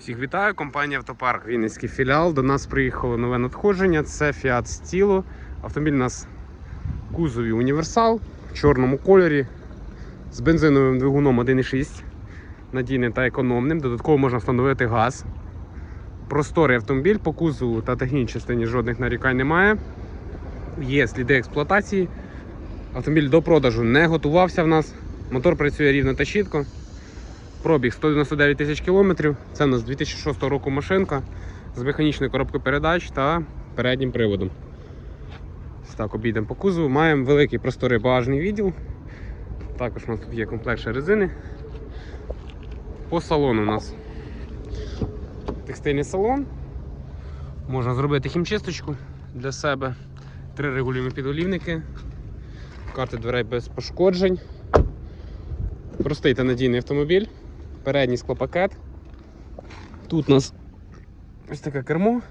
Всіх вітаю, компанія Автопарк Вінницький філіал. До нас приїхало нове надходження. Це Fiat Stilo. Автомобіль у нас кузові універсал в чорному кольорі з бензиновим двигуном 1.6, надійним та економним. Додатково можна встановити газ. Просторий автомобіль по кузову та технічній частині жодних нарікань немає. Є сліди експлуатації. Автомобіль до продажу не готувався в нас. Мотор працює рівно та чітко. Пробіг 199 тисяч кілометрів. Це у нас 2006 року машинка з механічною коробкою передач та переднім приводом. Так обійдемо по кузову. Маємо великий просторий багажний відділ. Також у нас тут є комплект резини. По салону у нас текстильний салон. Можна зробити хімчисточку для себе. Три регулюємо підголівники. Карти дверей без пошкоджень. Простий та надійний автомобіль. Передній склопакет. Тут у нас ось таке кермо,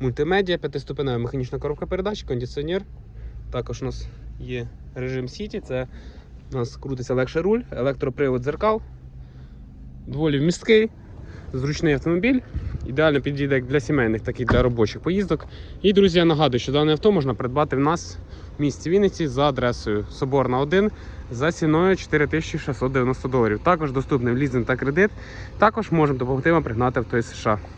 мультимедіа, п'ятиступенева механічна коробка передач, кондиціонер. Також у нас є режим Сіті, це у нас крутиться легше руль, електропривод дзеркал, доволі вмісткий, зручний автомобіль. Ідеально підійде як для сімейних, так і для робочих поїздок. І, друзі, я нагадую, що дане авто можна придбати в нас місті Вінниці за адресою Соборна 1 за ціною 4690 доларів. Також доступний лізинг та кредит. Також можемо допомогти вам пригнати авто із США.